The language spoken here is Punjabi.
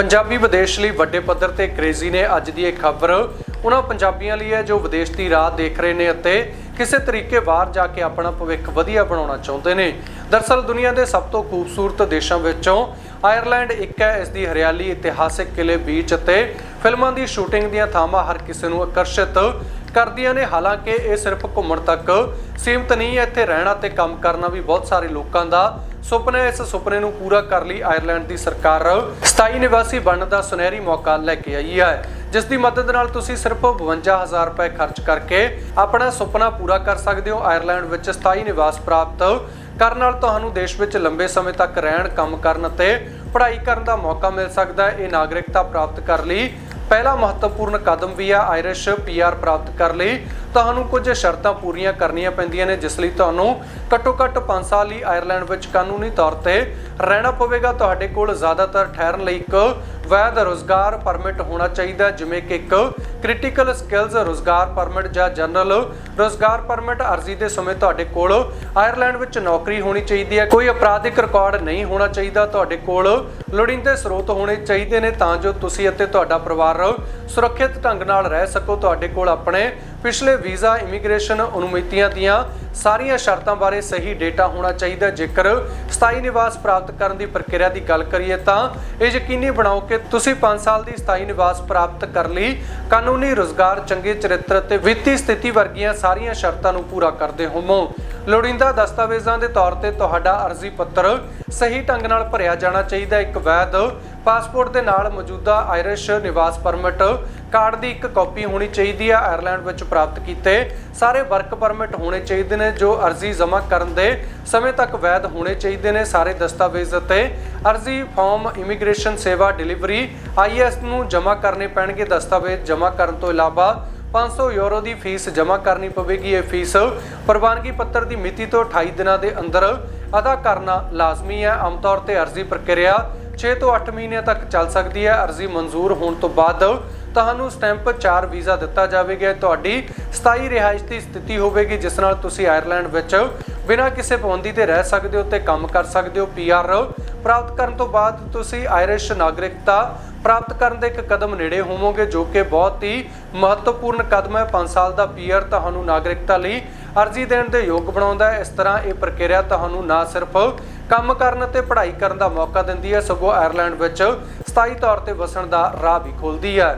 ਪੰਜਾਬੀ ਵਿਦੇਸ਼ ਲਈ ਵੱਡੇ ਪੱਧਰ ਤੇ ਕਰੇਜ਼ੀ ਨੇ ਅੱਜ ਦੀ ਇਹ ਖਬਰ। ਉਹਨਾਂ ਪੰਜਾਬੀਆਂ ਲਈ ਹੈ ਜੋ ਵਿਦੇਸ਼ ਦੀ ਰਾਹ ਦੇਖ ਰਹੇ ਨੇ ਅਤੇ ਕਿਸੇ ਤਰੀਕੇ ਬਾਹਰ ਜਾ ਕੇ ਆਪਣਾ ਭਵਿੱਖ ਵਧੀਆ ਬਣਾਉਣਾ ਚਾਹੁੰਦੇ ਨੇ। ਦਰਸਲ ਦੁਨੀਆ ਦੇ ਸਭ ਤੋਂ ਖੂਬਸੂਰਤ ਦੇਸ਼ਾਂ ਵਿੱਚੋਂ ਆਇਰਲੈਂਡ ਇੱਕ ਹੈ, ਇਸ ਦੀ ਹਰਿਆਲੀ, ਇਤਿਹਾਸਿਕ ਕਿਲੇ, ਬੀਚ ਅਤੇ ਫਿਲਮਾਂ ਦੀ ਸ਼ੂਟਿੰਗ ਦੀਆਂ ਥਾਵਾਂ ਹਰ ਕਿਸੇ ਨੂੰ ਆਕਰਸ਼ਿਤ ਕਰਦੀਆਂ ਨੇ। ਹਾਲਾਂਕਿ ਇਹ ਸਿਰਫ ਘੁੰਮਣ ਤੱਕ ਸੀਮਤ ਨਹੀਂ ਹੈ, ਇੱਥੇ ਰਹਿਣਾ ਤੇ ਕੰਮ ਕਰਨਾ ਵੀ ਬਹੁਤ ਸਾਰੇ ਲੋਕਾਂ ਦਾ ਸੁਪਨਾ, ਇਸ ਸੁਪਨੇ ਨੂੰ ਪੂਰਾ ਕਰ ਲਈ ਆਇਰਲੈਂਡ ਦੀ ਸਰਕਾਰ। ਸਥਾਈ ਨਿਵਾਸੀ ਬਣਨ ਦਾ ਸੁਨਹਿਰੀ ਮੌਕਾ ਲੈ ਕੇ ਆਈ ਹੈ। ਜਿਸ ਦੀ ਮਦਦ ਨਾਲ ਤੁਸੀਂ ਸਿਰਫ 52000 ਰੁਪਏ ਖਰਚ ਕਰਕੇ ਆਪਣਾ ਸੁਪਨਾ ਪੂਰਾ ਕਰ ਸਕਦੇ ਹੋ। ਆਇਰਲੈਂਡ ਵਿੱਚ ਸਥਾਈ ਨਿਵਾਸ ਪ੍ਰਾਪਤ ਕਰਨ ਨਾਲ ਤੁਹਾਨੂੰ ਦੇਸ਼ ਵਿੱਚ ਲੰਬੇ ਸਮੇਂ ਤੱਕ ਰਹਿਣ, ਕੰਮ ਕਰਨ ਅਤੇ ਪੜ੍ਹਾਈ ਕਰਨ ਦਾ ਮੌਕਾ ਮਿਲ ਸਕਦਾ ਹੈ। ਇਹ ਨਾਗਰਿਕਤਾ ਪ੍ਰਾਪਤ ਕਰ ਲਈ ਪਹਿਲਾ ਮਹੱਤਵਪੂਰਨ ਕਦਮ ਵੀ ਹੈ ਆਇਰਿਸ਼ ਪੀਆਰ ਪ੍ਰਾਪਤ ਕਰਨ ਲਈ। ਤੁਹਾਨੂੰ ਕੁਝ ਸ਼ਰਤਾਂ ਪੂਰੀਆਂ ਕਰਨੀਆਂ ਪੈਂਦੀਆਂ ਨੇ, ਜਿਸ ਲਈ ਤੁਹਾਨੂੰ ਘੱਟੋ ਘੱਟ 5 ਸਾਲ ਲਈ ਆਇਰਲੈਂਡ ਵਿੱਚ ਕਾਨੂੰਨੀ ਤੌਰ ਤੇ ਰਹਿਣਾ ਪਵੇਗਾ। ਤੁਹਾਡੇ ਕੋਲ ਜ਼ਿਆਦਾਤਰ ਠਹਿਰਨ ਲਈ ਇੱਕ ਵੈਧ ਰੋਜ਼ਗਾਰ ਪਰਮਿਟ ਹੋਣਾ ਚਾਹੀਦਾ, ਜਿਵੇਂ ਕਿ ਇੱਕ ਕ੍ਰਿਟੀਕਲ ਸਕਿੱਲਸ ਰੋਜ਼ਗਾਰ ਪਰਮਿਟ ਜਾਂ ਜਨਰਲ ਰੋਜ਼ਗਾਰ ਪਰਮਿਟ ਅਰਜ਼ੀ ਦੇ ਸਮੇਂ ਤੁਹਾਡੇ ਕੋਲ ਆਇਰਲੈਂਡ ਵਿੱਚ ਨੌਕਰੀ ਹੋਣੀ ਚਾਹੀਦੀ ਹੈ। ਕੋਈ ਅਪਰਾਧਿਕ ਰਿਕਾਰਡ ਨਹੀਂ ਹੋਣਾ ਚਾਹੀਦਾ ਤੁਹਾਡੇ ਕੋਲ। ਲੋੜੀਂਦੇ ਸਰੋਤ ਹੋਣੇ ਚਾਹੀਦੇ ਨੇ ਤਾਂ ਜੋ ਤੁਸੀਂ ਅਤੇ ਤੁਹਾਡਾ ਪਰਿਵਾਰ ਸੁਰੱਖਿਅਤ ਢੰਗ ਨਾਲ ਰਹਿ ਸਕੋ। ਤੁਹਾਡੇ ਕੋਲ ਆਪਣੇ ਪਿਛਲੇ ਵੀਜ਼ਾ ਇਮੀਗ੍ਰੇਸ਼ਨ ਅਨੁਮਤੀਆਂ ਦੀਆਂ ਸਾਰੀਆਂ ਸ਼ਰਤਾਂ ਬਾਰੇ ਸਹੀ ਡੇਟਾ ਹੋਣਾ ਚਾਹੀਦਾ ਜੇਕਰ ਸਥਾਈ ਨਿਵਾਸ ਪ੍ਰਾਪਤ ਕਰਨ ਦੀ ਪ੍ਰਕਿਰਿਆ ਦੀ ਗੱਲ ਕਰੀਏ ਤਾਂ ਇਹ ਯਕੀਨੀ ਬਣਾਓ ਕਿ ਤੁਸੀਂ 5 ਸਾਲ ਦੀ ਸਥਾਈ ਨਿਵਾਸ ਪ੍ਰਾਪਤ ਕਰਨ ਲਈ। ਕਾਨੂੰਨੀ ਰੋਜ਼ਗਾਰ, ਚੰਗੇ ਚਰਿੱਤਰ ਅਤੇ ਵਿੱਤੀ ਸਥਿਤੀ ਵਰਗੀਆਂ ਸਾਰੀਆਂ ਸ਼ਰਤਾਂ ਨੂੰ ਪੂਰਾ ਕਰਦੇ ਹੋਵੋ। ਲੋੜੀਂਦਾ ਦਸਤਾਵੇਜ਼ਾਂ ਦੇ ਤੌਰ ਤੇ ਤੁਹਾਡਾ ਅਰਜ਼ੀ ਪੱਤਰ ਸਹੀ ਢੰਗ ਨਾਲ ਭਰਿਆ ਜਾਣਾ ਚਾਹੀਦਾ ਇੱਕ ਵੈਧ ਪਾਸਪੋਰਟ ਦੇ ਨਾਲ ਮੌਜੂਦਾ ਆਇਰਿਸ਼ ਨਿਵਾਸ ਪਰਮਿਟ ਕਾਰਡ ਦੀ ਇੱਕ ਕਾਪੀ ਹੋਣੀ ਚਾਹੀਦੀ ਹੈ ਆਇਰਲੈਂਡ ਵਿੱਚ ਪ੍ਰਾਪਤ ਕੀਤੇ ਸਾਰੇ ਵਰਕ ਪਰਮਿਟ ਹੋਣੇ ਚਾਹੀਦੇ ਨੇ, ਜੋ ਅਰਜ਼ੀ ਜਮ੍ਹਾਂ ਕਰਨ ਦੇ ਸਮੇਂ ਤੱਕ ਵੈਧ ਹੋਣੇ ਚਾਹੀਦੇ ਨੇ। ਸਾਰੇ ਦਸਤਾਵੇਜ਼ ਅਤੇ ਅਰਜ਼ੀ ਫਾਰਮ ਇਮੀਗ੍ਰੇਸ਼ਨ ਸੇਵਾ ਡਿਲੀਵਰੀ ਆਈਐਸ ਨੂੰ ਜਮ੍ਹਾਂ ਕਰਨੇ ਪੈਣਗੇ। ਦਸਤਾਵੇਜ਼ ਜਮ੍ਹਾਂ ਕਰਨ ਤੋਂ ਇਲਾਵਾ 500 ਯੂਰੋ ਦੀ ਫੀਸ ਜਮ੍ਹਾਂ ਕਰਨੀ ਪਵੇਗੀ ਇਹ ਫੀਸ। ਪ੍ਰਵਾਨਗੀ ਪੱਤਰ ਦੀ ਮਿਤੀ ਤੋਂ 28 ਦਿਨਾਂ ਦੇ ਅੰਦਰ ਅਦਾ ਕਰਨਾ ਲਾਜ਼ਮੀ ਹੈ। ਆਮ ਤੌਰ ਤੇ ਅਰਜ਼ੀ ਪ੍ਰਕਿਰਿਆ 6 ਤੋਂ 8 ਮਹੀਨਿਆਂ ਤੱਕ ਚੱਲ ਸਕਦੀ ਹੈ। ਅਰਜ਼ੀ ਮਨਜ਼ੂਰ ਹੋਣ ਤੋਂ ਬਾਅਦ ਤੁਹਾਨੂੰ ਸਟੈਂਪ 4 ਵੀਜ਼ਾ ਦਿੱਤਾ ਜਾਵੇਗਾ। ਤੁਹਾਡੀ ਸਥਾਈ ਰਿਹਾਇਸ਼ ਦੀ ਸਥਿਤੀ ਹੋਵੇਗੀ, ਜਿਸ ਨਾਲ ਤੁਸੀਂ ਆਇਰਲੈਂਡ ਵਿੱਚ ਬਿਨਾਂ ਕਿਸੇ ਪਾਬੰਦੀ ਤੇ ਰਹਿ ਸਕਦੇ ਹੋ ਤੇ ਕੰਮ ਕਰ ਸਕਦੇ ਹੋ। ਪੀਆਰ ਪ੍ਰਾਪਤ ਕਰਨ ਤੋਂ ਬਾਅਦ ਤੁਸੀਂ ਆਇਰਿਸ਼ ਨਾਗਰਿਕਤਾ ਪ੍ਰਾਪਤ ਕਰਨ ਦੇ ਇੱਕ ਕਦਮ ਨੇੜੇ ਹੋਵੋਗੇ, ਜੋ ਕਿ ਬਹੁਤ ਹੀ ਮਹੱਤਵਪੂਰਨ ਕਦਮ ਹੈ। 5 ਸਾਲ ਦਾ ਪੀਆਰ ਤੁਹਾਨੂੰ ਨਾਗਰਿਕਤਾ ਲਈ ਅਰਜ਼ੀ ਦੇਣ ਦੇ ਯੋਗ ਬਣਾਉਂਦਾ ਹੈ। ਇਸ ਤਰ੍ਹਾਂ ਇਹ ਪ੍ਰਕਿਰਿਆ ਤੁਹਾਨੂੰ ਨਾ ਸਿਰਫ ਕੰਮ ਕਰਨ ਅਤੇ ਪੜ੍ਹਾਈ ਕਰਨ ਦਾ ਮੌਕਾ ਦਿੰਦੀ ਹੈ, ਸਗੋਂ ਆਇਰਲੈਂਡ ਵਿੱਚ ਸਥਾਈ ਤੌਰ ਤੇ ਵਸਣ ਦਾ ਰਾਹ ਵੀ ਖੋਲਦੀ ਹੈ।